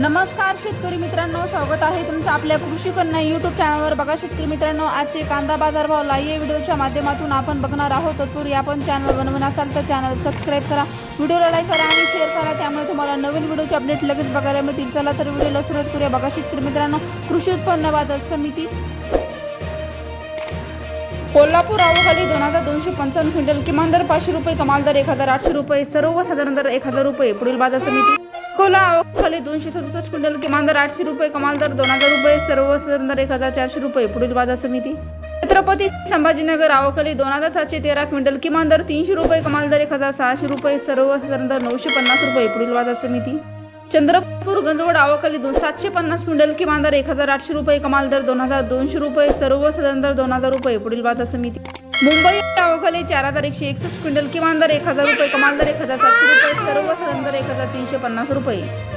नमस्कार शेतकरी मित्रांनो स्वागत आहे तुमचं आपल्या कृषी कन्या युट्यूब चॅनलवर बघा शेतकरी मित्रांनो आजचे कांदा बाजार भाव लाईव्ह व्हिडिओच्या माध्यमातून आपण बघणार आहोत. तत्पूर्वी आपण चॅनल बनवून असाल तर चॅनल सबस्क्राईब करा. व्हिडिओला लाईक करा आणि शेअर करा. त्यामुळे तुम्हाला नवीन व्हिडिओचे अपडेट लगेच बघायला मिळतील. चला तर व्हिडिओला सुरुवात करूया. बघा शेतकरी मित्रांनो कृषी उत्पन्न बाजार समिती कोल्हापूर आवखाली दोन हजार दोनशे पंचावन्न क्विंटल किमान दर पाचशे रुपये कमाल दर एक हजार आठशे रुपये सर्वसाधारण दर एक हजार रुपये पुढील बाजार समिती अकोला खाली दोनशे सदुसष्ट क्विंटल किमान दर आठशे रुपये कमाल दर दोन हजार रुपये सर्व दर एक हजार चारशे रुपये पुढील बाजार समिती. छत्रपती संभाजीनगर आवखाली दोन हजार सातशे तेरा क्विंटल किमान दर तीनशे रुपये कमाल दर एक हजार सहाशे रुपये सर्वसाधारण दर नऊशे पन्नास रुपये पुढील बाजार समिती. चंद्रपूर गंजवड आवखाली दोन सातशे पन्नास क्विंटल किमान दर एक हजार आठशे रुपये कमाल दर दोन हजार दोनशे रुपये सर्वसाधारण दर दोन हजार रुपये पुढील बाजार समिती. मुंबई आवखाली चार हजार एकशे एकसष्ट क्विंटल किमान दर एक हजार रुपये कमाल दर एक हजार सातशे रुपये सर्व दर एक हजार तीनशे पन्नास रुपये.